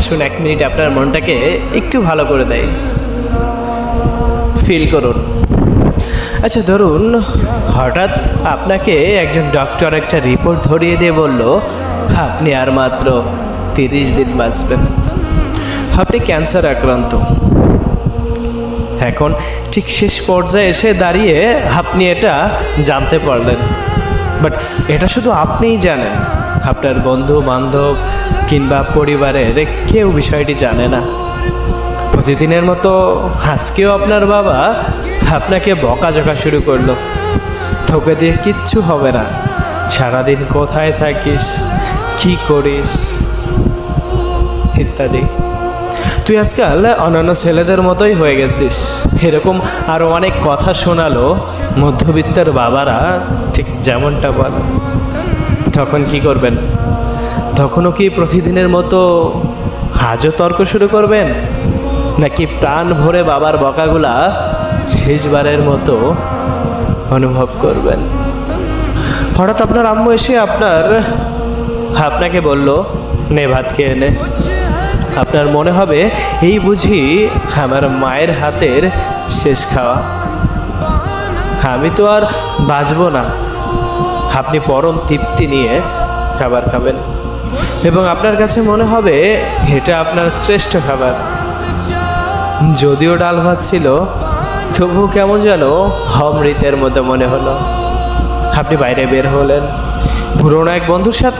আসুন এক মিনিট, আপনার মনটাকে একটু ভালো করে দেয়। ফিল করুন। আচ্ছা ধরুন, হঠাৎ আপনাকে একজন ডক্টর একটা রিপোর্ট ধরিয়ে দিয়ে বলল, আপনি আর মাত্র তিরিশ দিন বাঁচবেন। আপনি ক্যান্সার আক্রান্ত। এখন ঠিক শেষ পর্যায়ে এসে দাঁড়িয়ে আপনি এটা জানতে পারলেন। বাট এটা শুধু আপনিই জানেন। আপনার বন্ধু বান্ধব কিংবা পরিবারের কেউ বিষয়টি জানে না। প্রতিদিনের মতো আজকেও আপনার বাবা আপনাকে বকাঝকা শুরু করল। তোকে দিয়ে কিচ্ছু হবে না। সারাদিন কোথায় থাকিস? কি করিস? ইত্যাদি। তুই আজকাল অন্যান্য ছেলেদের মতোই হয়ে গেছিস। এরকম আরও অনেক কথা শোনালো মধ্যবিত্তের বাবারা, ঠিক যেমনটা বল। তখন কি করবেন? তখনও কি প্রতিদিনের মতো হাজও তর্ক শুরু করবেন? নাকি প্রাণ ভরে বাবার বকাগুলা শেষবারের মতো অনুভব করবেন? হঠাৎ আপনার আম্মু এসে আপনার, আপনাকে বলল, নে ভাত খেয়ে নে। আপনার মনে হবে, এই বুঝি আমার মায়ের হাতের শেষ খাওয়া। আমি তো আর বাঁচবো না। আপনি পরম তৃপ্তি নিয়ে খাবার খাবেন। এবং আপনার কাছে মনে হবে, এটা আপনার শ্রেষ্ঠ খাবার। যদিও ডাল ভাত ছিল তবু কেমন যেন অমৃতের মতো মনে হলো। আপনি বাইরে বের হলেন। পুরোনো এক বন্ধুর সাথে